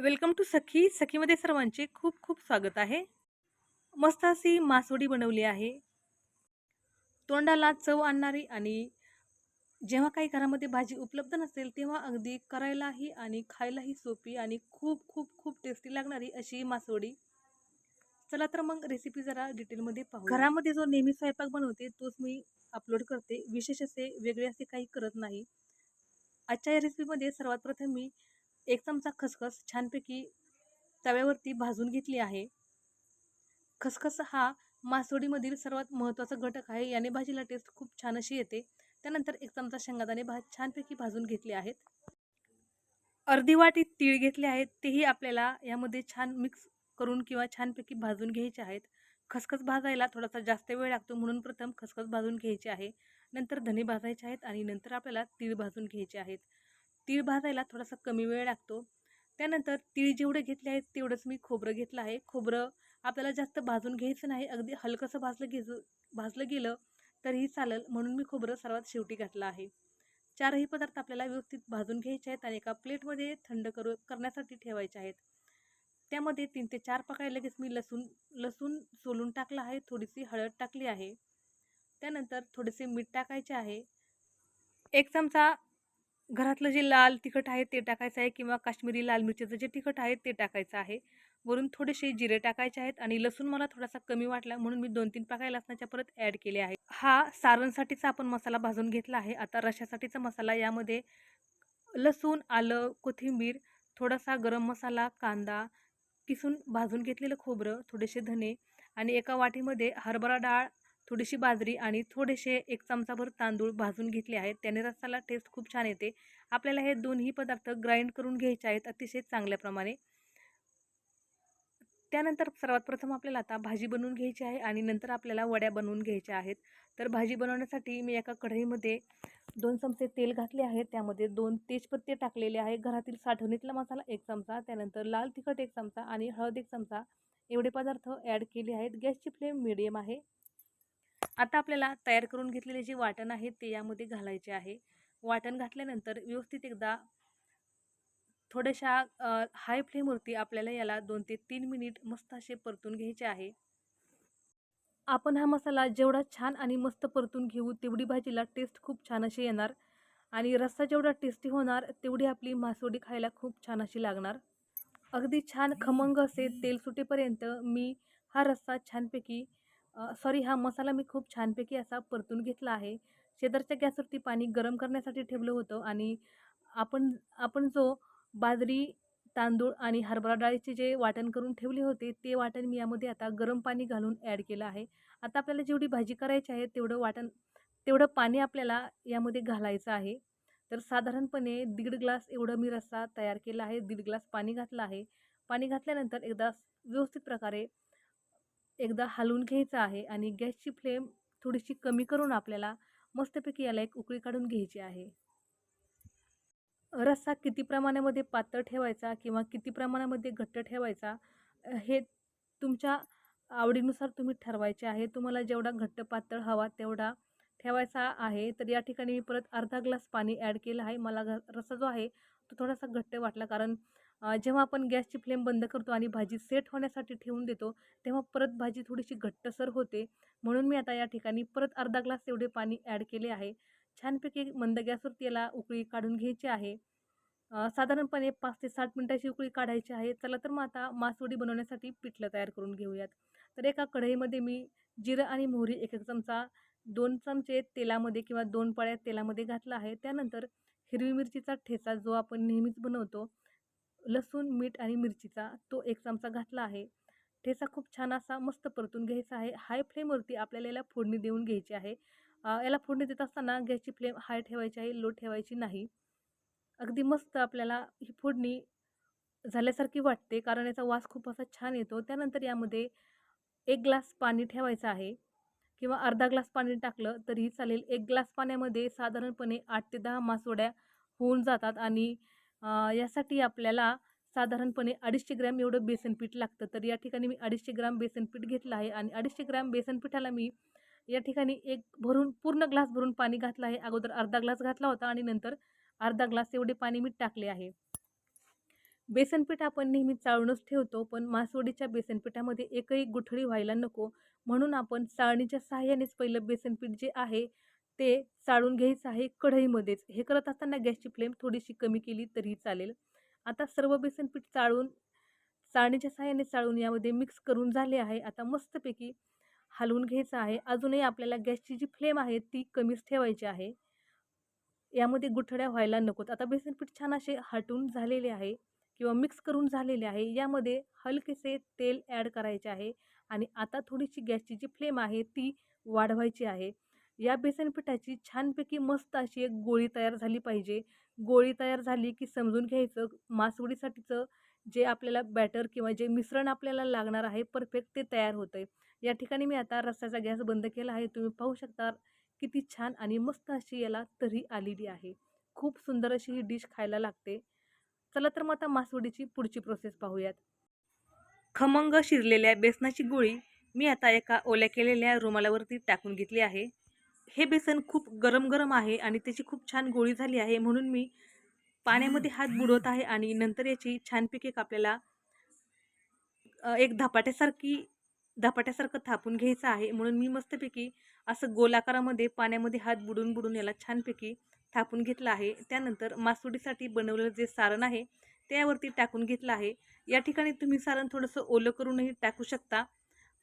Welcome to सखी. सखीमध्ये सर्वांचे खूप खूप स्वागत आहे. मस्त अशी मासवडी बनवली आहे. तोंडाला चव आणणारी आणि जेव्हा काही घरामध्ये भाजी उपलब्ध नसेल तेव्हा अगदी करायलाही आणि खायलाही सोपी आणि खूप खूप खूप टेस्टी लागणारी अशी मासवडी. चला तर मग रेसिपी जरा डिटेलमध्ये पाहू घरामध्ये जो नेहमी स्वयंपाक बनवते तोच मी अपलोड करते. विशेष असे वेगळे असे काही करत नाही. आजच्या या रेसिपीमध्ये सर्वात प्रथम मी एक चमचा खसखस छानपैकी तव्यावरती भाजून घेतली आहे. खसखस हा मासवडीमधील सर्वात महत्त्वाचा घटक आहे. याने भाजीला टेस्ट खूप छान अशी येते. त्यानंतर एक चमचा शेंगादाणे भात छानपैकी भाजून घेतले आहेत. अर्धी वाटी तीळ घेतले आहेत. तेही आपल्याला यामध्ये छान मिक्स करून किंवा छानपैकी भाजून घ्यायचे आहेत. खसखस भाजायला थोडासा जास्त वेळ लागतो. म्हणून प्रथम खसखस भाजून घ्यायचे आहे. नंतर धने भाजायचे आहेत आणि नंतर आपल्याला तीळ भाजून घ्यायचे आहेत. तीळ भाजायला थोडासा कमी वेळ लागतो. त्यानंतर तीळ जेवढे घेतले आहेत तेवढंच मी खोबरं घेतलं आहे. खोबरं आपल्याला जास्त भाजून घ्यायचं नाही. अगदी हलकंसं भाजलं घेज भाजलं गेलं तरीही चालेल म्हणून मी खोबरं सर्वात शेवटी घातलं आहे. चारही पदार्थ आपल्याला व्यवस्थित भाजून घ्यायचे आहेत आणि एका प्लेटमध्ये थंड करू करण्यासाठी ठेवायचे आहेत. त्यामध्ये तीन ते चार पकाय लगेच मी लसूण लसूण सोलून टाकलं आहे. थोडीशी हळद टाकली आहे. त्यानंतर थोडेसे मीठ टाकायचे आहे. एक चमचा घरातलं जे लाल तिखट आहे ते टाकायचं आहे किंवा काश्मीरी लाल मिरचीचं जे तिखट आहे ते टाकायचं आहे. वरून थोडेसे जिरे टाकायचे आहेत आणि लसूण मला थोडासा कमी वाटला म्हणून मी दोन तीन पाकाय लसणाच्या परत ॲड केले आहे हा सारणसाठीचा आपण मसाला भाजून घेतला आहे. आता रशासाठीचा मसाला यामध्ये लसूण आलं कोथिंबीर थोडासा गरम मसाला कांदा किसून भाजून घेतलेलं खोबरं थोडेसे धने आणि एका वाटीमध्ये हरभरा डाळ थोडीशी बाजरी आणि थोडेसे एक चमचाभर तांदूळ भाजून घेतले आहेत. त्याने रसाला टेस्ट खूप छान येते. आपल्याला हे दोन्ही पदार्थ ग्राइंड करून घ्यायचे आहेत अतिशय चांगल्याप्रमाणे. त्यानंतर सर्वात प्रथम आपल्याला आता भाजी बनवून घ्यायची आहे आणि नंतर आपल्याला वड्या बनवून घ्यायच्या आहेत. तर भाजी बनवण्यासाठी मी एका कढईमध्ये दोन चमचे तेल घातले आहे. त्यामध्ये दोन तेजपत्ते टाकलेले आहे. घरातील साठवणीतला मसाला एक चमचा त्यानंतर लाल तिखट एक चमचा आणि हळद एक चमचा. एवढे पदार्थ ॲड केले आहेत. गॅसची फ्लेम मिडियम आहे. आता आपल्याला तयार करून घेतलेले जे वाटण आहे ते यामध्ये घालायचे आहे. वाटण घातल्यानंतर व्यवस्थित एकदा थोड्याशा हाय फ्लेमवरती आपल्याला याला दोन ते तीन मिनिट मस्त असे परतून घ्यायचे आहे. आपण हा मसाला जेवढा छान आणि मस्त परतून घेऊ तेवढी भाजीला टेस्ट खूप छान अशी येणार आणि रस्सा जेवढा टेस्टी होणार तेवढी आपली मासोडी खायला खूप छान अशी लागणार. अगदी छान खमंग असे तेल सुटेपर्यंत मी हा रस्सा छानपैकी सॉरी हा मसाला मी खूप छानपैकी असा परतून घेतला आहे. शेजारच्या गॅसवरती पाणी गरम करण्यासाठी ठेवलं होतं आणि आपण आपण जो बाजरी तांदूळ आणि हरभरा डाळीचे जे वाटण करून ठेवले होते ते वाटण मी यामध्ये आता गरम पाणी घालून ॲड केलं आहे. आता आपल्याला जेवढी भाजी करायची आहे तेवढं वाटण तेवढं पाणी आपल्याला यामध्ये घालायचं आहे. तर साधारणपणे दीड ग्लास एवढं मी रस्सा तयार केला आहे दीड ग्लास पाणी घातलं आहे. पाणी घातल्यानंतर एकदा व्यवस्थित प्रकारे एकदा हलवून घ्यायचं आहे आणि गॅसची फ्लेम थोडीशी कमी करून आपल्याला मस्तपैकी याला एक उकळी काढून घ्यायची आहे. रस्सा किती प्रमाणामध्ये पातळ ठेवायचा किंवा किती प्रमाणामध्ये घट्ट ठेवायचा हे तुमच्या आवडीनुसार तुम्ही ठरवायचे आहे. तुम्हाला जेवढा घट्ट पातळ हवा तेवढा ठेवायचा आहे. तर या ठिकाणी मी परत अर्धा ग्लास पाणी ॲड केलं आहे. मला घ रस्सा जो आहे तो थोडासा घट्ट वाटला कारण जेव्हा आपण गॅसची फ्लेम बंद करतो आणि भाजी सेट होण्यासाठी ठेवून देतो तेव्हा परत भाजी थोडीशी घट्टसर होते. म्हणून मी आता या ठिकाणी परत अर्धा ग्लास एवढे पाणी ॲड केले आहे. छानपैकी मंद गॅसवरती याला उकळी काढून घ्यायची आहे. साधारणपणे पाच ते साठ मिनटाची उकळी काढायची आहे. चला तर मग आता मासवडी बनवण्यासाठी पिठलं तयार करून घेऊयात. तर एका कढईमध्ये मी जिरं आणि मोहरी एक एक चमचा दोन चमचे तेलामध्ये किंवा दोन पळ्या तेलामध्ये घातला आहे. त्यानंतर हिरवी मिरचीचा ठेचा जो आपण नेहमीच बनवतो लसूण मीठ आणि मिरचीचा तो एक चमचा घातला आहे. ठेचा खूप छान असा मस्त परतून घ्यायचा आहे. हाय फ्लेमवरती आपल्याला याला फोडणी देऊन घ्यायची आहे. याला फोडणी देत असताना गॅसची फ्लेम हाय ठेवायची आहे लो ठेवायची नाही. अगदी मस्त आपल्याला ही फोडणी झाल्यासारखी वाटते कारण याचा वास खूप असा छान येतो. त्यानंतर यामध्ये एक ग्लास पाणी ठेवायचं आहे किंवा अर्धा ग्लास पाणी टाकलं तरीही चालेल. एक ग्लास पाण्यामध्ये साधारणपणे आठ ते दहा मासवड्या होऊन जातात आणि यासाठी आपल्याला साधारणपणे अडीचशे ग्रॅम एवढं बेसन पीठ लागतं. तर या ठिकाणी मी अडीचशे ग्राम बेसन पीठ घेतलं आहे आणि अडीचशे ग्रॅम बेसन पिठाला मी या ठिकाणी एक भरून पूर्ण ग्लास भरून पाणी घातलं आहे. अगोदर अर्धा ग्लास घातला होता आणि नंतर अर्धा ग्लास एवढे पाणी मी टाकले आहे. बेसनपीठ आपण नेहमी चाळूनच ठेवतो पण मासवडीच्या बेसनपीठामध्ये एकही गुठळी व्हायला नको. म्हणून आपण चाळणीच्या सहाय्यानेच पहिलं बेसनपीठ जे आहे ते चाळून घ्यायचं आहे कढईमध्येच. हे करत असताना गॅसची फ्लेम थोडीशी कमी केली तरीही चालेल. आता सर्व बेसनपीठ चाळून चाळणीच्या सहाय्याने चाळून यामध्ये मिक्स करून झाले आहे. आता मस्तपैकी हलवून घ्यायचं आहे. अजूनही आपल्याला गॅसची जी फ्लेम आहे ती कमीच ठेवायची आहे. यामध्ये गुठळ्या व्हायला नकोत. आता बेसनपीठ छान असे हटून झालेले आहे किंवा मिक्स करून झालेले आहे. यामध्ये हलकेसे तेल ॲड करायचे आहे आणि आता थोडीशी गॅसची जी फ्लेम आहे ती वाढवायची आहे. या बेसनपिठाची छानपैकी मस्त अशी एक गोळी तयार झाली पाहिजे. गोळी तयार झाली की समजून घ्यायचं मासवडीसाठीचं जे आपल्याला बॅटर किंवा जे मिश्रण आपल्याला लागणार आहे परफेक्ट ते तयार होतं आहे या ठिकाणी मी आता रस्त्याचा गॅस बंद केला आहे. तुम्ही पाहू शकता किती छान आणि मस्त अशी याला तरी आलेली आहे. खूप सुंदर अशी ही डिश खायला लागते. चला तर मग आता मासवडीची पुढची प्रोसेस पाहूयात. खमंग शिरलेल्या बेसनाची गोळी मी आता एका ओल्या केलेल्या रुमालावरती टाकून घेतली आहे. हे बेसन खूप गरम गरम आहे आणि त्याची खूप छान गोळी झाली आहे. म्हणून मी पाण्यामध्ये हात बुडवत आहे आणि नंतर याची छानपैकी एक आपल्याला एक धपाट्यासारखी धपाट्यासारखं थापून घ्यायचं आहे. म्हणून मी मस्तपैकी असं गोलाकारामध्ये पाण्यामध्ये हात बुडून बुडून याला छानपैकी थापून घेतलं आहे. त्यानंतर मासुडीसाठी बनवलेलं जे सारण आहे त्यावरती टाकून घेतलं आहे. या ठिकाणी तुम्ही सारण थोडंसं ओलं करूनही टाकू शकता.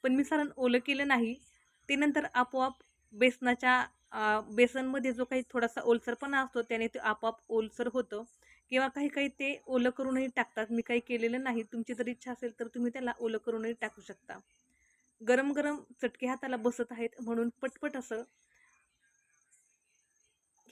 पण मी सारण ओलं केलं नाही. ते नंतर आपोआप बेसनाच्या बेसनमध्ये जो काही थोडासा ओलसरपणा असतो त्याने ते आपोआप ओलसर होतं. किंवा काही काही ते ओलं करूनही टाकतात. मी काही केलेलं नाही. तुमची जर इच्छा असेल तर तुम्ही त्याला ओलं करूनही टाकू शकता. गरम गरम चटके हाताला बसत आहेत म्हणून पटपट असं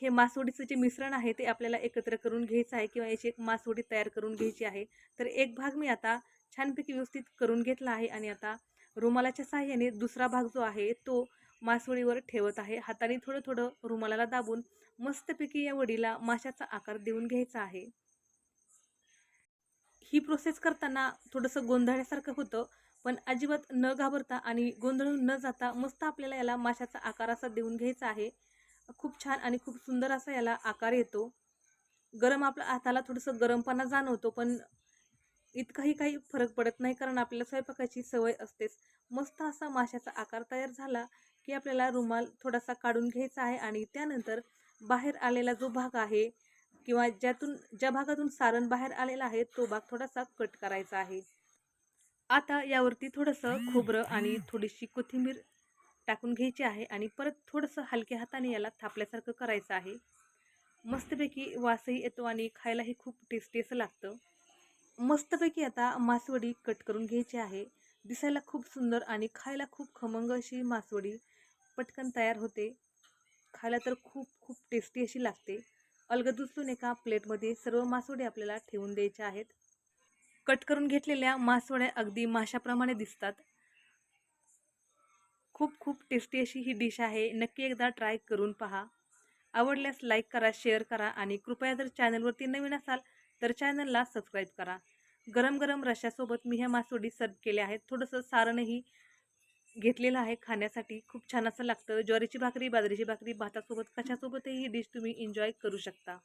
हे मासवडीचं जे मिश्रण आहे ते आपल्याला एकत्र करून घ्यायचं आहे किंवा याची एक मासवडी तयार करून घ्यायची आहे. तर एक भाग मी आता छानपैकी व्यवस्थित करून घेतला आहे आणि आता रुमालाच्या साह्याने दुसरा भाग जो आहे तो मासोळीवर ठेवत आहे. हाताने थोडं थोडं रुमालाला दाबून मस्तपैकी या वडीला माशाचा आकार देऊन घ्यायचा आहे. ही प्रोसेस करताना थोडंसं गोंधळल्यासारखं होतं पण अजिबात न घाबरता आणि गोंधळून न जाता मस्त आपल्याला याला माशाचा आकार असा देऊन घ्यायचा आहे. खूप छान आणि खूप सुंदर असा याला आकार येतो. गरम आपल्या हाताला थोडंसं गरमपणा जाणवतो पण इतकाही काही फरक पडत नाही कारण आपल्याला स्वयंपाकाची सवय असतेच. मस्त असा माशाचा आकार तयार झाला की आपल्याला रुमाल थोडासा काढून घ्यायचा आहे आणि त्यानंतर बाहेर आलेला जो भाग आहे किंवा ज्यातून ज्या भागातून सारण बाहेर आलेला आहे तो भाग थोडासा कट करायचा आहे. आता यावरती थोडंसं खोबरं आणि थोडीशी कोथिंबीर टाकून घ्यायची आहे आणि परत थोडंसं हलक्या हाताने याला थापल्यासारखं करायचं आहे. मस्तपैकी वासही येतो आणि खायलाही खूप टेस्टी असं लागतं. मस्तपैकी आता मासवडी कट करून घ्यायची आहे. दिसायला खूप सुंदर आणि खायला खूप खमंग अशी मासवडी पटकन तयार होते. खायला तर खूप खूप टेस्टी अशी लागते. अलगद उचलून एका प्लेटमध्ये सर्व मासवडे आपल्याला ठेवून द्यायचे आहेत. कट करून घेतलेल्या मासवड्या अगदी माशाप्रमाणे दिसतात. खूप खूप टेस्टी अशी ही डिश आहे. नक्की एकदा ट्राय करून पहा. आवडल्यास लाईक करा शेअर करा आणि कृपया जर चॅनलवरती नवीन असाल तर चॅनलला सबस्क्राईब करा. गरम गरम रश्यासोबत मी ह्या मासवडी सर्व केल्या आहेत. थोडंसं सारणही घेतलेलं आहे खाण्यासाठी. खूप छान असं लागतं. ज्वारीची भाकरी बाजरीची भाकरी भातासोबत कशासोबतही ही डिश तुम्ही एन्जॉय करू शकता.